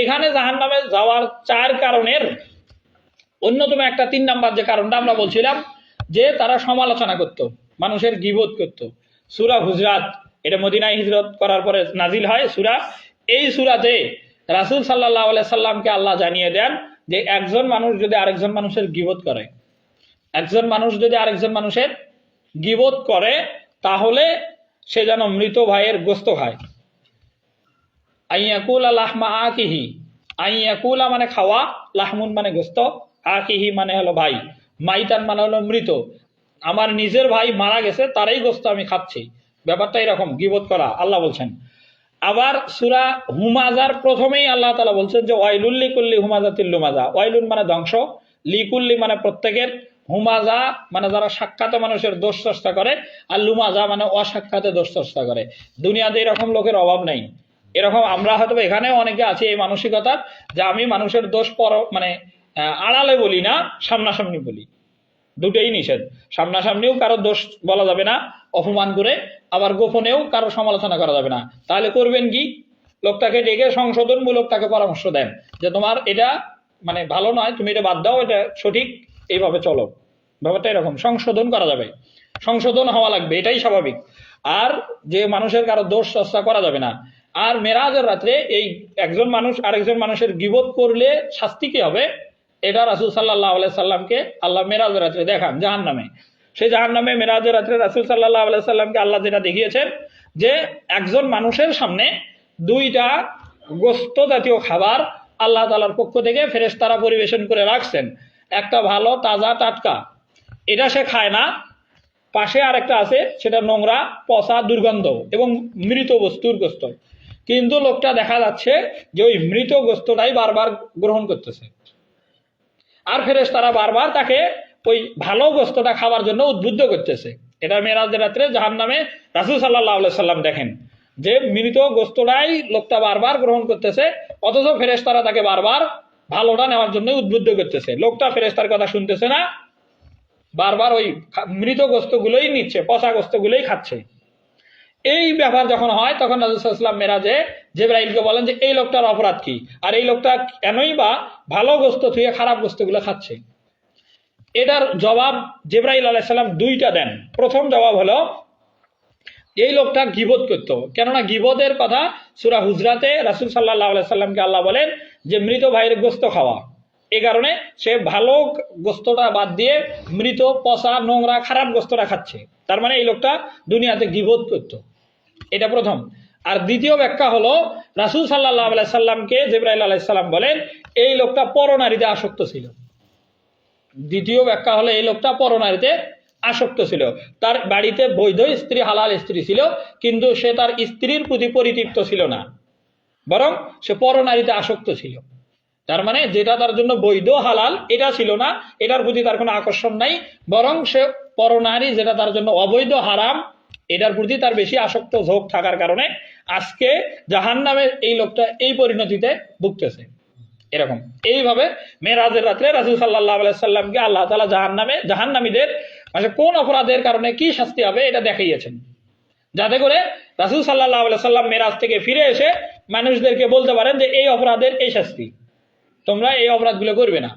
এখানে জাহান নামে যাওয়ার চার কারণের অন্যতম একটা তিন নাম্বার যে কারণটা আমরা বলছিলাম, যে তারা সমালোচনা করত, মানুষের গিবোধ করত। সুরা হুজরাত, এটা মদিনায় হিজরত করার পরে নাজিল হয় সুরা। এই সুরাতে রাসুল সাল্লাহ সাল্লামকে আল্লাহ জানিয়ে দেন যে একজন মানুষ যদি আরেকজন মানুষের গিবোধ করে, একজন মানুষ যদি আরেকজন মানুষের গিবোধ করে, তাহলে সে যেন মৃত ভাইয়ের গোস্ত খায়। আইয়াকুলা লাহমা আকিহি। আইয়াকুলা মানে খাওয়া, লাহমুন মানে গোস্ত, আকিহি মানে হলো ভাই, মাইতান মানে হলো মৃত। আমার নিজের ভাই মারা গেছে, তারাই গোস্ত আমি খাচ্ছি। ব্যাপারটা এরকম গিবোধ করা? আল্লাহ বলছেন। আবার সুরা হুমাজার প্রথমেই আল্লাহ তালা বলছেন যে ওয়াইলুল্লি কুল্লি হুমাজা তিল্লুমাজা ওয়াইলুন মানে ধ্বংস, লিকুল্লি মানে প্রত্যেকের। হুমাজা মানে যারা সাক্ষাতে মানুষের দোষ চর্চা করে, আর লুমাজা মানে অসাক্ষাতে দোষ চর্চা করে। দুনিয়াতে এরকম লোকের অভাব নেই। এরকম আমরা হয়তো এখানেও অনেকে আছি এই মানসিকতা যে আমি মানুষের দোষ পর মানে আড়ালে বলি না, সামনাসামনি বলি। দুটোই নিষেধ। সামনাসামনিও কারও দোষ বলা যাবে না, অপমান করে, আবার গোপনেও কারও সমালোচনা করা যাবে না। তাহলে করবেন কি? লোকটাকে ডেকে সংশোধনমূলক তাকে পরামর্শ দেন, যে তোমার এটা মানে ভালো নয়, তুমি এটা বাদ দাও, এটা সঠিক, এইভাবে চলো। ব্যাপারটা এরকম, সংশোধন করা যাবে। সংশোধন হওয়া লাগবে, এটাই স্বাভাবিক। আর যে মানুষের কারও দোষ চর্চা করা যাবে না আর মেরাজের রাত্রে এই একজন মানুষ, আরেকজন মানুষের গিবত করলে শাস্তি কি হবে? এটা রাসুল সাল্লাহ আলাই সাল্লামকে আল্লাহ মেরাজের রাত্রে দেখান জাহান নামে সেই জাহান নামে মেরাজের রাত্রে রাসুল সাল্লাহ আলাই সাল্লামকে আল্লাহ যেটা দেখিয়েছেন যে একজন মানুষের সামনে দুইটা গোস্ত জাতীয় খাবার আল্লাহ তালার পক্ষ থেকে ফেরেশতারা পরিবেশন করে রাখছেন। একটা ভালো, তাজা, টাটকা। এটা সে খায় না। পাশে আরেকটা আছে, সেটা নোংরা, পচা, দুর্গন্ধ এবং মৃত বস্তুর গোস্ত। কিন্তু লোকটা দেখা যাচ্ছে যে ওই মৃত গোস্তটাই বারবার গ্রহণ করতেছে। আর ফেরেস তারা বারবার তাকে ওই ভালো গোস্তটা খাওয়ার জন্য উদ্বুদ্ধ করতেছে। এটা মেরাজের রাত্রে জাহান নামে রাসুল সাল্লাহ সাল্লাম দেখেন যে মৃত গোস্তটাই লোকটা বারবার গ্রহণ করতেছে, অথচ ফেরেশতারা তাকে বারবার ভালোটা নেওয়ার জন্য উদ্বুদ্ধ করতেছে। লোকটা ফেরেশতার কথা শুনতেছে না, বারবার ওই মৃত গোস্তগুলোই নিচ্ছে, পচা গোস্তগুলোই খাচ্ছে। এই ব্যাপার যখন হয়, তখন রাজুসাল্লাম মেরাজে জেব্রাইলকে বলেন যে, এই লোকটার অপরাধ কি? আর এই লোকটা কেনই বা ভালো গোস্ত থুয়ে খারাপ গোস্তগুলো খাচ্ছে? এটার জবাব জেব্রাইল আলাইসাল্লাম দুইটা দেন। প্রথম জবাব হলো, এই লোকটা গিবত করতো। কেননা গিবতের কথা সুরা হুজরাতে রাসুল সাল্লাহ আলাইসাল্লামকে আল্লাহ বলেন যে, মৃত ভাইয়ের গোস্ত খাওয়া। এ কারণে সে ভালো গোস্তটা বাদ দিয়ে মৃত, পচা, নোংরা, খারাপ গোস্তটা খাচ্ছে। তার মানে এই লোকটা দুনিয়াতে গিবত করতো। এটা প্রথম। আর দ্বিতীয় ব্যাখ্যা হলো, রাসুল সাল্লাহ আলাইসাল্লামকে জেব্রাইল আলাইসাল্লাম বলেন, এই লোকটা পরনারীতে আসক্ত ছিল। দ্বিতীয় ব্যাখ্যা হলো, এই লোকটা পরনারীতে আসক্ত ছিল। তার বাড়িতে বৈধ স্ত্রী, হালাল স্ত্রী ছিল, কিন্তু সে তার স্ত্রীর প্রতি পরিতৃপ্ত ছিল না। বরং সে পরনারীতে আসক্ত ছিল। তার মানে যেটা তার জন্য বৈধ, হালাল, এটা ছিল না। এটার প্রতি তার কোনো আকর্ষণ নাই। বরং সে পরনারী, যেটা তার জন্য অবৈধ, হারাম এটার প্রতি তার বেশি আসক্ত ঝোঁক থাকার কারণে আজকে জাহান নামের এই লোকটা এই পরিণতিতে ভুগতেছে। এরকম। এইভাবে মেরাজের রাত্রে রাসুল সাল্লাহ সাল্লামকে আল্লাহ তালা জাহান নামে জাহান্নামীদের মানে কোন অপরাধের কারণে কি শাস্তি হবে এটা দেখাইয়েছেন। যাতে করে রাসুল সাল্লাহ সাল্লাম মেরাজ থেকে ফিরে এসে মানুষদেরকে বলতে পারেন যে এই অপরাধের এই শাস্তি। তোমরা এই অপরাধগুলো করবে না।